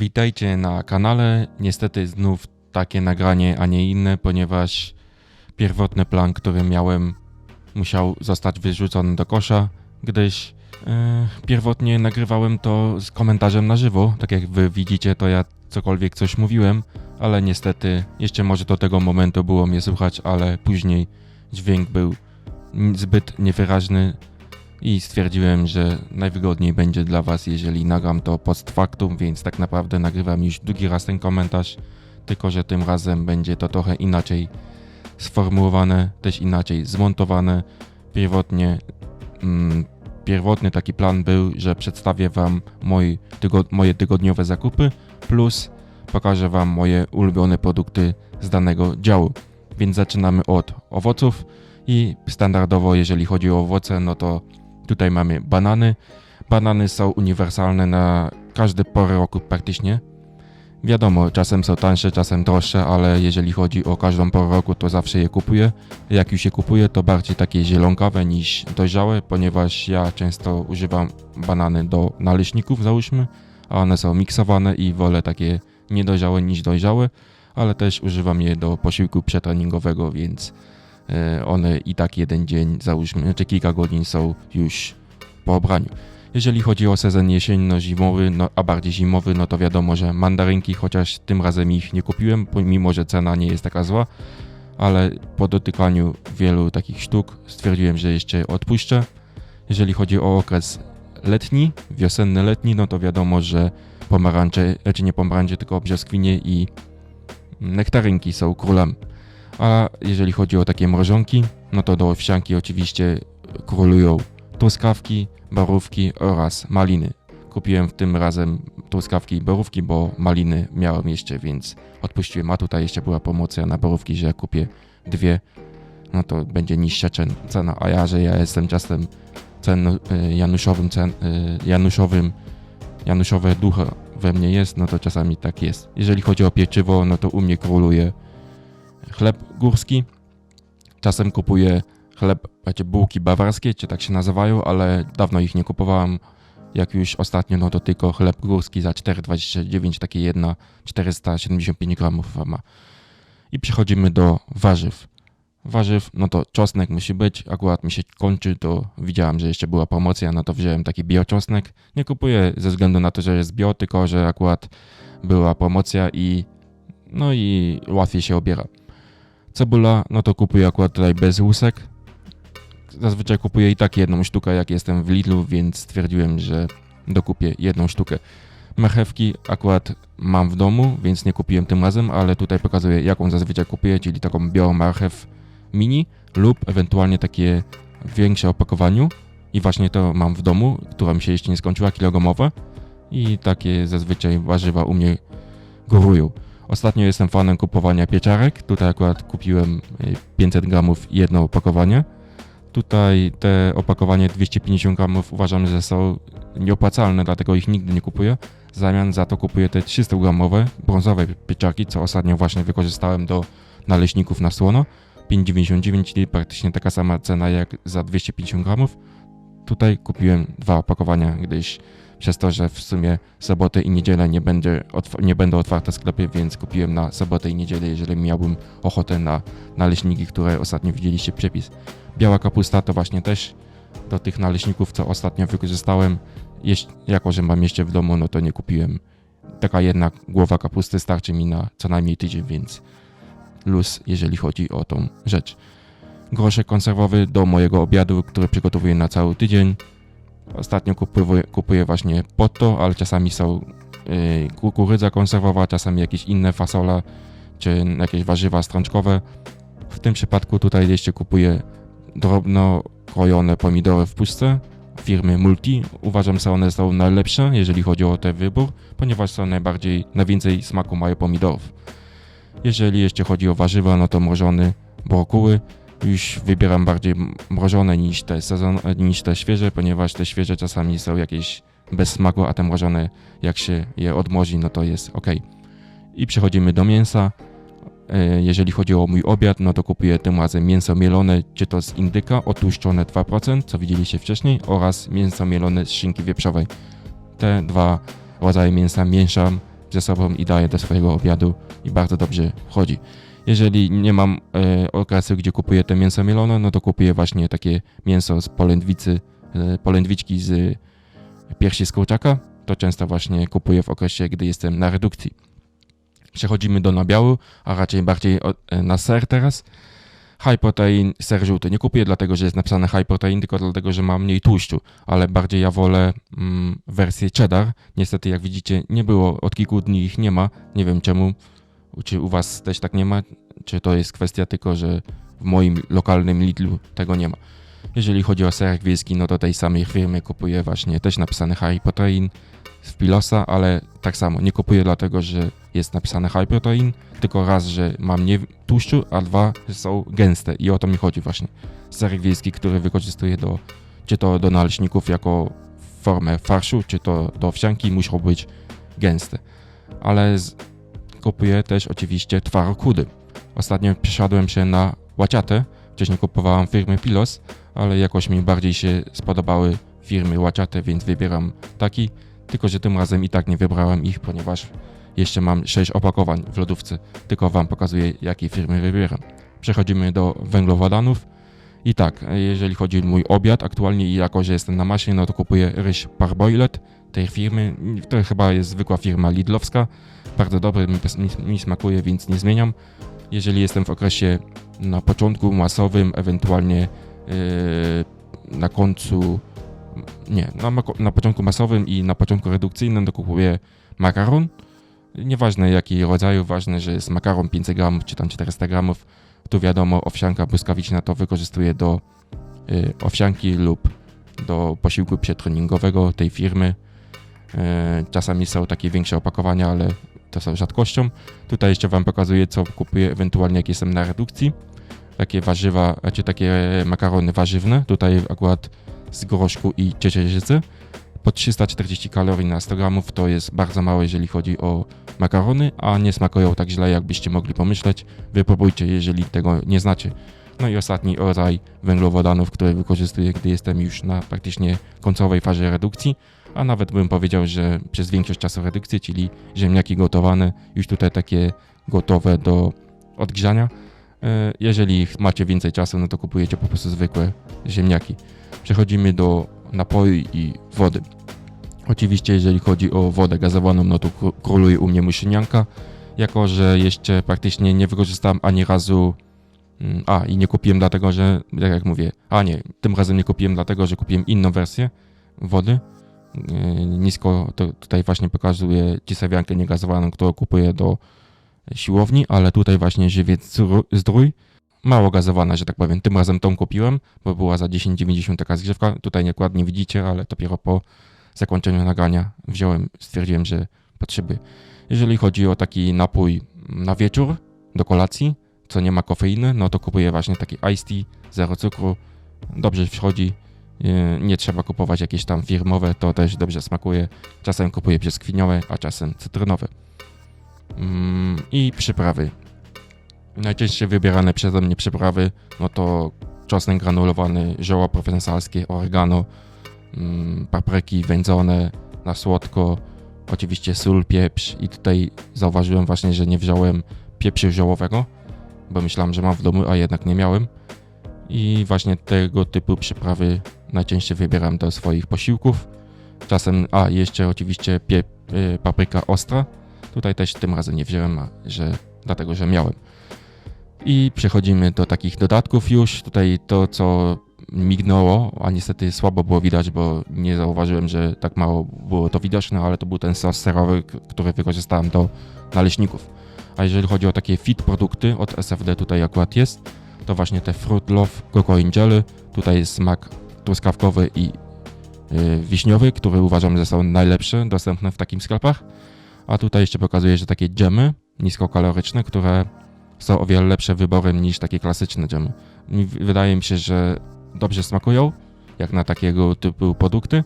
Witajcie na kanale. Niestety znów takie nagranie, a nie inne, ponieważ pierwotny plan, który miałem, musiał zostać wyrzucony do kosza, gdyż e, pierwotnie nagrywałem to z komentarzem na żywo. Tak jak wy widzicie, to ja cokolwiek coś mówiłem, ale niestety jeszcze może do tego momentu było mnie słuchać, ale później dźwięk był zbyt niewyraźny i stwierdziłem, że najwygodniej będzie dla Was, jeżeli nagram to post factum, więc tak naprawdę nagrywam już drugi raz ten komentarz, tylko że tym razem będzie to trochę inaczej sformułowane, też inaczej zmontowane. Pierwotnie, mm, pierwotny taki plan był, że przedstawię Wam moi, tygo, moje tygodniowe zakupy, plus pokażę Wam moje ulubione produkty z danego działu. Więc zaczynamy od owoców i standardowo, jeżeli chodzi o owoce, no to Tutaj mamy banany. Banany są uniwersalne na każde pory roku praktycznie. Wiadomo, czasem są tańsze, czasem droższe, ale jeżeli chodzi o każdą porę roku, to zawsze je kupuję. Jak już je kupuję, to bardziej takie zielonkawe niż dojrzałe, ponieważ ja często używam banany do naleśników, załóżmy, a one są miksowane i wolę takie niedojrzałe niż dojrzałe, ale też używam je do posiłku przetreningowego, więc one i tak jeden dzień, załóżmy, czy kilka godzin są już po obraniu. Jeżeli chodzi o sezon jesienno-zimowy, no, a bardziej zimowy, no to wiadomo, że mandarynki, chociaż tym razem ich nie kupiłem, pomimo że cena nie jest taka zła, ale po dotykaniu wielu takich sztuk stwierdziłem, że jeszcze odpuszczę. Jeżeli chodzi o okres letni, wiosenny, letni, no to wiadomo, że pomarańcze, czy nie pomarańcze, tylko brzoskwinie i nektarynki są królem. A jeżeli chodzi o takie mrożonki, no to do owsianki oczywiście królują truskawki, borówki oraz maliny. Kupiłem w tym razem truskawki i borówki, bo maliny miałem jeszcze, więc odpuściłem. A tutaj jeszcze była promocja na borówki, że jak kupię dwie, no to będzie niższa cen- cena. A ja, że ja jestem czasem cen, y, januszowym, cen, y, januszowym, januszowe ducha we mnie jest, no to czasami tak jest. Jeżeli chodzi o pieczywo, no to u mnie króluje chleb górski. Czasem kupuję chleb, wiecie, bułki bawarskie, czy tak się nazywają, ale dawno ich nie kupowałem. Jak już ostatnio, no to tylko chleb górski za 4,29, takie jedna 475 gramów ma. I przechodzimy do warzyw. Warzyw, no to czosnek musi być, akurat mi się kończy, to widziałem, że jeszcze była promocja, no to wziąłem taki bioczosnek. Nie kupuję ze względu na to, że jest bio, tylko że akurat była promocja i no i łatwiej się obiera. Cebula, no to kupuję akurat tutaj bez łusek. Zazwyczaj kupuję i tak jedną sztukę, jak jestem w Lidlu, więc stwierdziłem, że dokupię jedną sztukę. Marchewki akurat mam w domu, więc nie kupiłem tym razem, ale tutaj pokazuję, jaką zazwyczaj kupuję, czyli taką białą marchew mini lub ewentualnie takie większe opakowaniu. I właśnie to mam w domu, która mi się jeszcze nie skończyła, kilogramowe. I takie zazwyczaj warzywa u mnie górują. Ostatnio jestem fanem kupowania pieczarek. Tutaj akurat kupiłem y, 500 gramów jedno opakowanie. Tutaj te opakowanie 250 gramów uważam, że są nieopłacalne, dlatego ich nigdy nie kupuję. W zamian za to kupuję te 300 gramowe brązowe pieczarki, co ostatnio właśnie wykorzystałem do naleśników na słono. 5,99, czyli praktycznie taka sama cena jak za 250 gramów. Tutaj kupiłem dwa opakowania, gdyż przez to, że w sumie sobotę i niedzielę nie, będzie nie będą otwarte sklepy, więc kupiłem na sobotę i niedzielę, jeżeli miałbym ochotę na naleśniki, które ostatnio widzieliście przepis. Biała kapusta to właśnie też do tych naleśników, co ostatnio wykorzystałem. Jeś- jako, że mam jeszcze w domu, no to nie kupiłem. Taka jedna głowa kapusty starczy mi na co najmniej tydzień, więc luz, jeżeli chodzi o tą rzecz. Groszek konserwowy do mojego obiadu, który przygotowuję na cały tydzień. Ostatnio kupuję, kupuję właśnie pod to, ale czasami są yy, kukurydza konserwowa, czasami jakieś inne fasole, czy jakieś warzywa strączkowe. W tym przypadku tutaj jeszcze kupuję drobno krojone pomidory w puszce firmy Multi. Uważam, że one są najlepsze, jeżeli chodzi o ten wybór, ponieważ są najbardziej, najwięcej smaku mają pomidorów. Jeżeli jeszcze chodzi o warzywa, no to mrożony brokuły. Już wybieram bardziej mrożone niż te, sezon, niż te świeże, ponieważ te świeże czasami są jakieś bez smaku, a te mrożone, jak się je odmrozi, no to jest ok. I przechodzimy do mięsa. E, Jeżeli chodzi o mój obiad, no to kupuję tym razem mięso mielone, czy to z indyka, otłuszczone 2%, co widzieliście wcześniej, oraz mięso mielone z szynki wieprzowej. Te dwa rodzaje mięsa mieszam ze sobą i daję do swojego obiadu i bardzo dobrze chodzi. Jeżeli nie mam e, okresu, gdzie kupuję te mięso mielone, no to kupuję właśnie takie mięso z polędwicy, e, polędwiczki z piersi z kurczaka. To często właśnie kupuję w okresie, gdy jestem na redukcji. Przechodzimy do nabiału, a raczej bardziej o, e, na ser teraz. High protein, ser żółty. Nie kupuję dlatego, że jest napisane high protein, tylko dlatego, że ma mniej tłuszczu, ale bardziej ja wolę mm, wersję cheddar. Niestety, jak widzicie, nie było, od kilku dni ich nie ma. Nie wiem czemu. Czy u was też tak nie ma? Czy to jest kwestia tylko, że w moim lokalnym Lidlu tego nie ma? Jeżeli chodzi o serek wiejski, no to tej samej firmy kupuję właśnie też napisane high protein w Pilosa, ale tak samo nie kupuję dlatego, że jest napisane high protein, tylko raz, że mam nie tłuszczu, a dwa, że są gęste i o to mi chodzi właśnie. Serek wiejski, który wykorzystuję do, czy to do naleśników jako formę farszu, czy to do owsianki, muszą być gęste. Ale z, kupuję też oczywiście twarokudy. Ostatnio przesiadłem się na łaciatę, wcześniej kupowałem firmy Pilos, ale jakoś mi bardziej się spodobały firmy łaciate, więc wybieram taki, tylko że tym razem i tak nie wybrałem ich, ponieważ jeszcze mam 6 opakowań w lodówce, tylko wam pokazuję jakie firmy wybieram. Przechodzimy do węglowodanów. I tak, jeżeli chodzi o mój obiad aktualnie i jako, że jestem na masie, no to kupuję ryż parboilet tej firmy. To chyba jest zwykła firma Lidlowska. Bardzo dobry, mi, mi, smakuje, więc nie zmieniam. Jeżeli jestem w okresie na początku masowym, ewentualnie yy, na końcu, nie, na, na początku masowym i na początku redukcyjnym, to kupuję makaron. Nieważne jaki rodzaju, ważne, że jest makaron 500 gramów czy tam 400 gramów. Tu wiadomo, owsianka błyskawiczna to wykorzystuję do y, owsianki lub do posiłku przetreningowego tej firmy. Y, czasami są takie większe opakowania, ale to są rzadkością. Tutaj jeszcze Wam pokazuję, co kupuję ewentualnie, jak jestem na redukcji. Takie warzywa, czy takie makarony warzywne. Tutaj akurat z groszku i ciecierzycy. Po 340 kalorii na 100 gramów to jest bardzo mało, jeżeli chodzi o makarony, a nie smakują tak źle, jakbyście mogli pomyśleć. Wypróbujcie, jeżeli tego nie znacie. No i ostatni rodzaj węglowodanów, który wykorzystuję, gdy jestem już na praktycznie końcowej fazie redukcji, a nawet bym powiedział, że przez większość czasu redukcji, czyli ziemniaki gotowane, już tutaj takie gotowe do odgrzania. E, jeżeli macie więcej czasu, no to kupujecie po prostu zwykłe ziemniaki. Przechodzimy do napoju i wody. Oczywiście, jeżeli chodzi o wodę gazowaną, no to króluje u mnie muszynianka, jako że jeszcze praktycznie nie wykorzystałem ani razu. Mm, a, i nie kupiłem dlatego, że, jak, jak mówię, a nie, tym razem nie kupiłem dlatego, że kupiłem inną wersję wody. Yy, nisko to tutaj właśnie pokazuję cisawiankę niegazowaną, którą kupuję do siłowni, ale tutaj właśnie żywiec zdrój mało gazowana, że tak powiem. Tym razem tą kupiłem, bo była za 10,90 taka zgrzewka. Tutaj nie widzicie, ale dopiero po zakończeniu nagrania wziąłem, stwierdziłem, że potrzebuję. Jeżeli chodzi o taki napój na wieczór, do kolacji, co nie ma kofeiny, no to kupuję właśnie taki iced tea, zero cukru, dobrze wchodzi, nie trzeba kupować jakieś tam firmowe, to też dobrze smakuje. Czasem kupuję brzoskwiniowe, a czasem cytrynowe. Mm, I przyprawy. Najczęściej wybierane przeze mnie przyprawy, no to czosnek granulowany, zioła prowensalskie, oregano, mm, papryki wędzone na słodko, oczywiście sól, pieprz i tutaj zauważyłem właśnie, że nie wziąłem pieprzu ziołowego, bo myślałem, że mam w domu, a jednak nie miałem. I właśnie tego typu przyprawy najczęściej wybieram do swoich posiłków. Czasem, a jeszcze oczywiście pie, y, papryka ostra. Tutaj też tym razem nie wziąłem, że, dlatego że miałem. I przechodzimy do takich dodatków już. Tutaj to, co mignęło, a niestety słabo było widać, bo nie zauważyłem, że tak mało było to widoczne, ale to był ten sos serowy, który wykorzystałem do naleśników. A jeżeli chodzi o takie fit produkty od SFD tutaj akurat jest, to właśnie te Fruit Love Coco Jelly. Tutaj jest smak truskawkowy i yy, wiśniowy, które uważam, że są najlepsze dostępne w takim sklepach. A tutaj jeszcze pokazuję, że takie dżemy niskokaloryczne, które są o wiele lepsze wyborem niż takie klasyczne dżemy. Wydaje mi się, że dobrze smakują, jak na takiego typu produkty,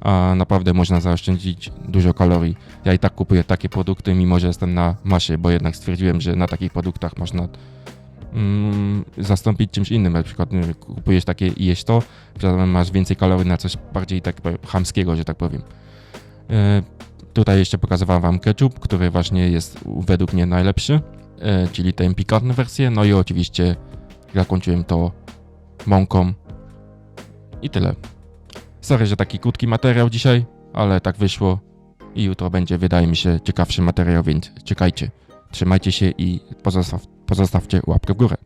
a naprawdę można zaoszczędzić dużo kalorii. Ja i tak kupuję takie produkty, mimo że jestem na masie, bo jednak stwierdziłem, że na takich produktach można mm, zastąpić czymś innym. Na przykład kupujesz takie i jeść to, masz więcej kalorii na coś bardziej tak chamskiego, że tak powiem. E, Tutaj jeszcze pokazywałem wam ketchup, który właśnie jest według mnie najlepszy, e, czyli tę pikantną wersję. No i oczywiście zakończyłem to mąką. I tyle. Sorry, że taki krótki materiał dzisiaj, ale tak wyszło. I jutro będzie, wydaje mi się, ciekawszy materiał, więc czekajcie. Trzymajcie się i pozostaw, pozostawcie łapkę w górę.